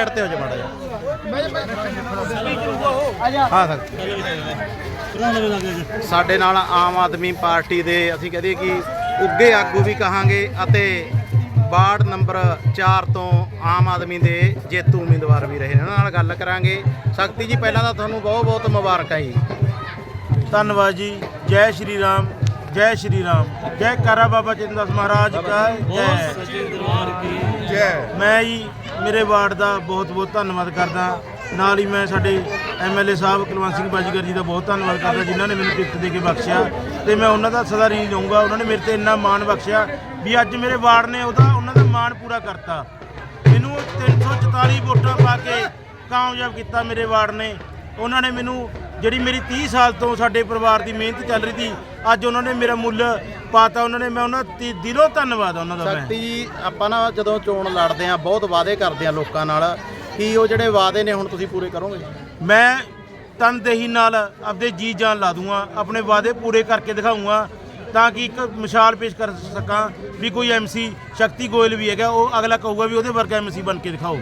Side ਤੇ ਹੋ ਜਾ ਮਾੜਾ ਜਿਹਾ। ਹਾਂ ਸਰ। ਸਾਡੇ ਨਾਲ ਆਮ ਆਦਮੀ ਪਾਰਟੀ ਦੇ ਅਸੀਂ ਕਹਦੇ ਕਿ ਉੱਗੇ ਆਗੂ ਵੀ ਕਹਾਂਗੇ ਅਤੇ ਵਾਰਡ ਨੰਬਰ 4 ਤੋਂ ਆਮ ਆਦਮੀ ਦੇ ਜੇਤੂ ਉਮੀਦਵਾਰ ਵੀ ਰਹੇ ਉਹਨਾਂ ਨਾਲ ਗੱਲ ਕਰਾਂਗੇ। ਸ਼ਕਤੀ ਜੀ ਪਹਿਲਾਂ ਤਾਂ ਤੁਹਾਨੂੰ ਬਹੁਤ ਬਹੁਤ ਮੁਬਾਰਕਾਂ ਜੀ। ਧੰਨਵਾਦ ਜੀ। ਜੈ ਸ਼੍ਰੀ ਰਾਮ ਜੈ ਸ਼੍ਰੀ ਰਾਮ। ਜੈ ਕਾਰਾ ਬਾਬਾ ਚਿੰਦਾਸ ਮਹਾਰਾਜ ਕਾ ਜੈ ਮੈਂ ਜੀ ਮੇਰੇ ਵਾਰਡ ਦਾ ਬਹੁਤ ਬਹੁਤ ਧੰਨਵਾਦ ਕਰਦਾ। ਨਾਲ ਹੀ ਮੈਂ ਸਾਡੇ ਐਮਐਲਏ ਸਾਹਿਬ ਕੁਲਵੰਤ ਸਿੰਘ ਬਾਜੀਗਰ ਜੀ ਦਾ ਬਹੁਤ ਧੰਨਵਾਦ ਕਰਦਾ, ਜਿਨ੍ਹਾਂ ਨੇ ਮੈਨੂੰ ਟਿਕਟ ਦੇ ਕੇ ਬਖਸ਼ਿਆ। ਤੇ ਮੈਂ ਉਹਨਾਂ ਦਾ ਸਦਾ ਰੀ ਰਹੂੰਗਾ। ਉਹਨਾਂ ਨੇ ਮੇਰੇ ਤੇ ਇੰਨਾ ਮਾਣ ਬਖਸ਼ਿਆ ਵੀ ਅੱਜ ਮੇਰੇ ਵਾਰਡ ਨੇ ਉਹਦਾ, ਉਹਨਾਂ ਦਾ ਮਾਣ ਪੂਰਾ ਕਰਤਾ। ਮੈਨੂੰ 344 ਵੋਟਾਂ ਪਾ ਕੇ ਕਾਮਯਾਬ ਕੀਤਾ ਮੇਰੇ ਵਾਰਡ ਨੇ। ਉਹਨਾਂ ਨੇ ਮੈਨੂੰ ਜਿਹੜੀ ਮੇਰੀ 30 ਸਾਲ ਤੋਂ ਸਾਡੇ ਪਰਿਵਾਰ ਦੀ ਮਿਹਨਤ ਚੱਲ ਰਹੀ ਸੀ ਅੱਜ ਉਹਨਾਂ ਨੇ ਮੇਰਾ ਮੁੱਲ ਪਾਤਾ ਉਹਨਾਂ ਨੇ ਮੈਂ ਉਹਨਾਂ ਦੀ ਦਿਲੋਂ ਧੰਨਵਾਦ ਉਹਨਾਂ ਦਾ ਮੈਂ ਸ਼ਕਤੀ ਜੀ ਆਪਾਂ ਨਾ ਜਦੋਂ ਚੋਣ ਲੜਦੇ ਆ ਬਹੁਤ ਵਾਅਦੇ ਕਰਦੇ ਆ ਲੋਕਾਂ ਨਾਲ ਕੀ ਉਹ ਜਿਹੜੇ ਵਾਅਦੇ ਨੇ ਹੁਣ ਤੁਸੀਂ ਪੂਰੇ ਕਰੋਗੇ? ਮੈਂ ਤਨਦੇਹੀ ਨਾਲ ਆਪਦੇ ਜੀ ਜਾਨ ਲਾ ਦੂੰਗਾ ਆਪਣੇ ਵਾਅਦੇ ਪੂਰੇ ਕਰਕੇ ਦਿਖਾਊਂਗਾ ਤਾਂ ਕਿ ਇੱਕ ਮਿਸਾਲ ਪੇਸ਼ ਕਰ ਸਕਾਂ ਵੀ ਕੋਈ ਐਮਸੀ ਸ਼ਕਤੀ ਗੋਇਲ ਵੀ ਹੈਗਾ ਉਹ ਅਗਲਾ ਕਹੂਗਾ ਵੀ ਉਹਦੇ ਵਰਗਾ ਐਮਸੀ ਬਣ ਕੇ ਦਿਖਾਓ।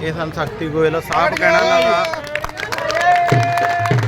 ਇਹ ਸਨ ਸ਼ਕਤੀ ਗੋਇਲ ਸਾਹਿਬ ਕਹਿਣਾ ਨਾਲ